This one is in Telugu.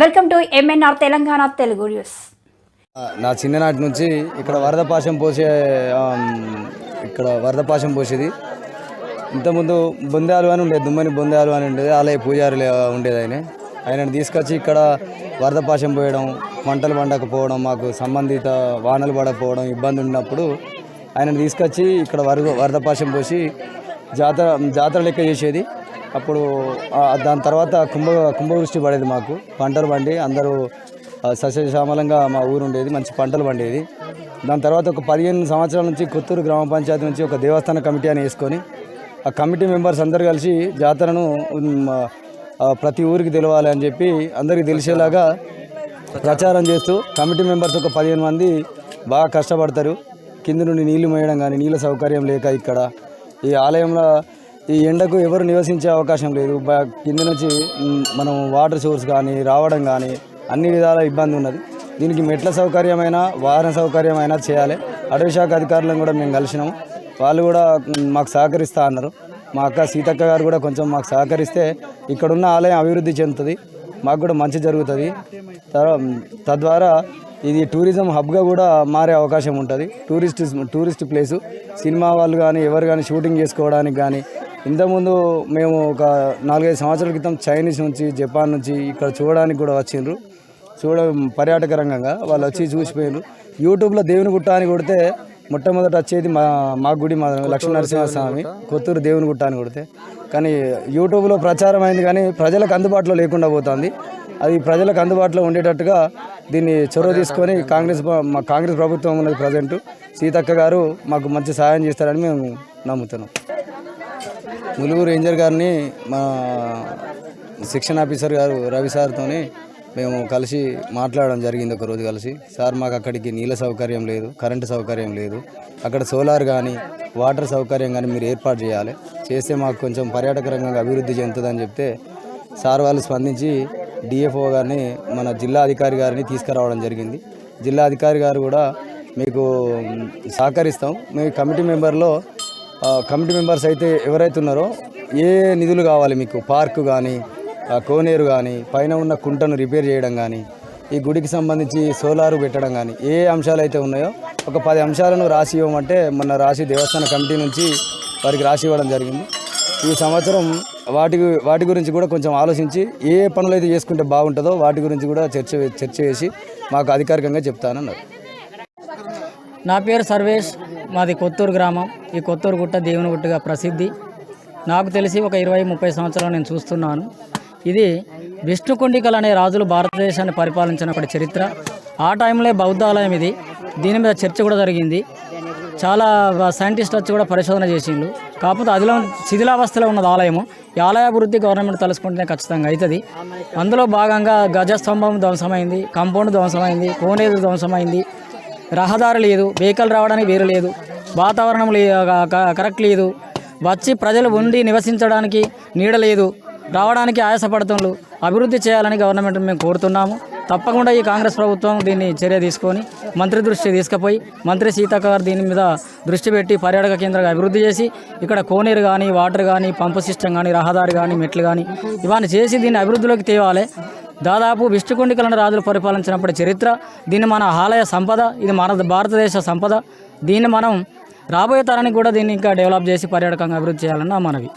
Welcome to MNR Telangana Telugu news. నా చిన్ననాటి నుంచి ఇక్కడ వరద పాశం పోసే ఇక్కడ వరద పాశం పోసేది. ఇంతకుముందు బొందాలు అని ఉండేది దుమ్మని బొందాలు అని ఉండేది ఆలయ పూజారులు ఉండేది ఆయన. ఆయనను తీసుకొచ్చి ఇక్కడ వరద పాశం పోయడం పంటలు పండకపోవడం మాకు సంబంధిత వానలు పడకపోవడం ఇబ్బంది ఉన్నప్పుడు ఆయనను తీసుకొచ్చి ఇక్కడ వరద వరద పాశం పోసి జాతర జాతర లెక్క చేసేది. అప్పుడు దాని తర్వాత కుంభ కుంభవృష్టి పడేది మాకు. పంటలు పండి అందరూ సస్యశ్యామలంగా మా ఊరు ఉండేది మంచి పంటలు పండేది. దాని తర్వాత ఒక పదిహేను సంవత్సరాల నుంచి కొత్తూరు గ్రామ పంచాయతీ నుంచి ఒక దేవస్థాన కమిటీ అని వేసుకొని ఆ కమిటీ మెంబర్స్ అందరు కలిసి జాతరను ప్రతి ఊరికి తెలవాలి అని చెప్పి అందరికీ తెలిసేలాగా ప్రచారం చేస్తూ కమిటీ మెంబర్స్ ఒక పదిహేను మంది బాగా కష్టపడతారు. కింద నుండి నీళ్ళు మేయడం కానీ నీళ్ళ సౌకర్యం లేక ఇక్కడ. ఈ ఆలయంలో ఈ ఎండకు ఎవరు నివసించే అవకాశం లేదు. కింద నుంచి మనం వాటర్ సోర్స్ కానీ రావడం కానీ అన్ని విధాల ఇబ్బంది ఉన్నది. దీనికి మెట్ల సౌకర్యమైన వాహన సౌకర్యమైన చేయాలి. అటవీ శాఖ అధికారులను కూడా మేము కలిసినాము. వాళ్ళు కూడా మాకు సహకరిస్తా అన్నారు. మా అక్క సీతక్క గారు కూడా కొంచెం మాకు సహకరిస్తే ఇక్కడున్న ఆలయం అభివృద్ధి చెందుతుంది. మాకు కూడా మంచి జరుగుతుంది. తద్వారా ఇది టూరిజం హబ్గా కూడా మారే అవకాశం ఉంటుంది. Tourist tourist place. సినిమా వాళ్ళు కానీ ఎవరు కానీ షూటింగ్ చేసుకోవడానికి కానీ ఇంతకుముందు మేము ఒక నాలుగైదు సంవత్సరాల క్రితం చైనీస్ నుంచి జపాన్ నుంచి ఇక్కడ చూడడానికి కూడా వచ్చిండ్రు. చూడ పర్యాటక రంగంగా వాళ్ళు వచ్చి చూసిపోయినారు యూట్యూబ్లో దేవుని గుట్ట అని కొడితే మొట్టమొదట వచ్చేది మా మా గుడి మా లక్ష్మీ నరసింహస్వామి కొత్తూరు దేవుని గుట్ట అని కొడితే. కానీ యూట్యూబ్లో ప్రచారం అయింది కానీ ప్రజలకు అందుబాటులో లేకుండా పోతుంది. అది ప్రజలకు అందుబాటులో ఉండేటట్టుగా దీన్ని చొరవ తీసుకొని కాంగ్రెస్ మా కాంగ్రెస్ ప్రభుత్వం ఉన్నది ప్రజెంట్. సీతక్క గారు మాకు మంచి సహాయం చేస్తారని మేము నమ్ముతున్నాం. ములుగు రేంజర్ గారిని మా శిక్షణ ఆఫీసర్ గారు రవి సార్తోని మేము కలిసి మాట్లాడడం జరిగింది ఒకరోజు కలిసి. సార్ మాకు అక్కడికి నీళ్ళ సౌకర్యం లేదు కరెంటు సౌకర్యం లేదు. అక్కడ సోలార్ కానీ వాటర్ సౌకర్యం కానీ మీరు ఏర్పాటు చేయాలి. చేస్తే మాకు కొంచెం పర్యాటక రంగంగా అభివృద్ధి చెందుతుందని చెప్తే సార్ వాళ్ళు స్పందించి డిఎఫ్ఓ గారిని మన జిల్లా అధికారి గారిని తీసుకురావడం జరిగింది. జిల్లా అధికారి గారు కూడా మీకు సహకరిస్తాం. మీ కమిటీ మెంబర్లో కమిటీ మెంబర్స్ అయితే ఎవరైతే ఉన్నారో ఏ నిధులు కావాలి మీకు? పార్కు కానీ కోనేరు కానీ పైన ఉన్న కుంటను రిపేర్ చేయడం కానీ ఈ గుడికి సంబంధించి సోలారు పెట్టడం కానీ ఏ అంశాలు అయితే ఉన్నాయో ఒక పది అంశాలను రాసి ఇవ్వమంటే మొన్న రాసి దేవస్థాన కమిటీ నుంచి వారికి రాసి ఇవ్వడం జరిగింది. ఈ సంవత్సరం వాటి వాటి గురించి కూడా కొంచెం ఆలోచించి ఏ పనులు అయితే చేసుకుంటే బాగుంటుందో వాటి గురించి కూడా చర్చ చర్చ చేసి మాకు అధికారికంగా చెప్తానన్నారు. నా పేరు సర్వేష్. మాది కొత్తూరు గ్రామం. ఈ కొత్తూరు గుట్ట దేవుని గుట్టగా ప్రసిద్ధి. నాకు తెలిసి ఒక ఇరవై ముప్పై సంవత్సరాలు నేను చూస్తున్నాను. ఇది విష్ణుకుండికలు అనే రాజులు భారతదేశాన్ని పరిపాలించిన ఒక చరిత్ర. ఆ టైంలో బౌద్ధ ఆలయం ఇది. దీని మీద చర్చ కూడా జరిగింది. చాలా సైంటిస్ట్ వచ్చి కూడా పరిశోధన చేసిండు కాకపోతే అదిలో శిథిలావస్థలో ఉన్నది ఆలయము. ఈ ఆలయాభివృద్ధి గవర్నమెంట్ తలుసుకుంటేనే ఖచ్చితంగా అవుతుంది. అందులో భాగంగా గజస్తంభం ధ్వంసమైంది కంపౌండ్ ధ్వంసమైంది కోనేరు ధ్వంసమైంది రహదారి లేదు వెహికల్ రావడానికి వేరు లేదు వాతావరణం క- కరెక్ట్ లేదు. వచ్చి ప్రజలు ఉండి నివసించడానికి నీడ లేదు రావడానికి ఆయాసపడుతున్నారు అభివృద్ధి చేయాలని గవర్నమెంట్ మేము కోరుతున్నాము. తప్పకుండా ఈ కాంగ్రెస్ ప్రభుత్వం దీన్ని చర్య తీసుకొని మంత్రి దృష్టి తీసుకుపోయి మంత్రి సీతక్క గారు దీని మీద దృష్టి పెట్టి పర్యాటక కేంద్రంగా అభివృద్ధి చేసి ఇక్కడ కోనేరు కానీ వాటర్ కానీ పంపు సిస్టమ్ కానీ రహదారి కానీ మెట్లు కానీ ఇవన్నీ చేసి దీన్ని అభివృద్ధిలోకి తేవాలి. దాదాపు విష్ణుకుండికలను రాజులు పరిపాలించినప్పటి చరిత్ర దీన్ని మన ఆలయ సంపద ఇది మన భారతదేశ సంపద దీన్ని మనం రాబోయే తరానికి కూడా దీన్ని ఇంకా డెవలప్ చేసి పర్యాటకంగా అభివృద్ధి చేయాలన్న మనవి.